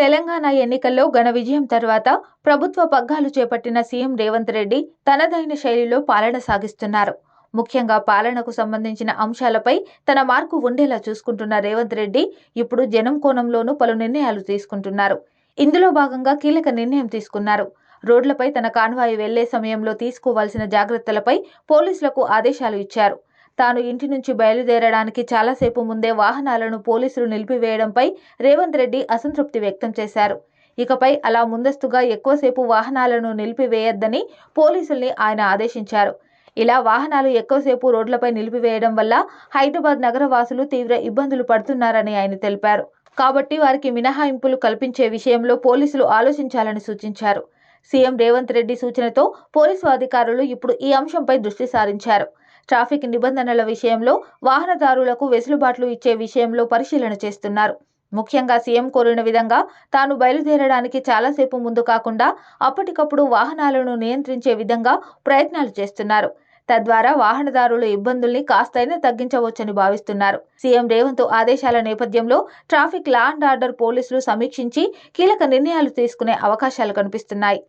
తెలంగాణ ఎన్నికల్లో ఘన విజయం తర్వాత ప్రభుత్వ పగ్గాలు చేపట్టిన సీఎం రేవంత్ రెడ్డి తనదైన శైలిలో పాలన సాగిస్తున్నారు. ముఖ్యంగా పాలనకు సంబంధించిన అంశాలపై తన మార్కు ఉండేలా చూసుకుంటున్న రేవంత్ రెడ్డి ఇప్పుడు జనం కోణంలోనూ పలు నిర్ణయాలు తీసుకుంటున్నారు. ఇందులో భాగంగా కీలక నిర్ణయం తీసుకున్నారు. రోడ్లపై తన కాన్వాయి వెళ్ళే సమయంలో తీసుకోవాల్సిన జాగ్రత్తలపై పోలీసులకు ఆదేశాలు ఇచ్చారు. తాను ఇంటి నుంచి బయలుదేరడానికి చాలాసేపు ముందే వాహనాలను పోలీసులు నిలిపివేయడంపై రేవంత్ రెడ్డి అసంతృప్తి వ్యక్తం చేశారు. ఇకపై అలా ముందస్తుగా ఎక్కువసేపు వాహనాలను నిలిపివేయొద్దని పోలీసుల్ని ఆయన ఆదేశించారు. ఇలా వాహనాలు ఎక్కువసేపు రోడ్లపై నిలిపివేయడం వల్ల హైదరాబాద్ నగర వాసులు తీవ్ర ఇబ్బందులు పడుతున్నారని ఆయన తెలిపారు. కాబట్టి వారికి మినహాయింపులు కల్పించే విషయంలో పోలీసులు ఆలోచించాలని సూచించారు. సీఎం రేవంత్ రెడ్డి సూచనతో పోలీసు అధికారులు ఇప్పుడు ఈ అంశంపై దృష్టి సారించారు. ట్రాఫిక్ నిబంధనల విషయంలో వాహనదారులకు వెసులుబాట్లు ఇచ్చే విషయంలో పరిశీలన చేస్తున్నారు. ముఖ్యంగా సీఎం కోరిన విధంగా తాను బయలుదేరడానికి చాలాసేపు ముందు కాకుండా అప్పటికప్పుడు వాహనాలను నియంత్రించే విధంగా ప్రయత్నాలు చేస్తున్నారు. తద్వారా వాహనదారుల ఇబ్బందుల్ని కాస్తైనా తగ్గించవచ్చని భావిస్తున్నారు. సీఎం రేవంత్ ఆదేశాల నేపథ్యంలో ట్రాఫిక్ లా అండ్ ఆర్డర్ పోలీసులు సమీక్షించి కీలక నిర్ణయాలు తీసుకునే అవకాశాలు కనిపిస్తున్నాయి.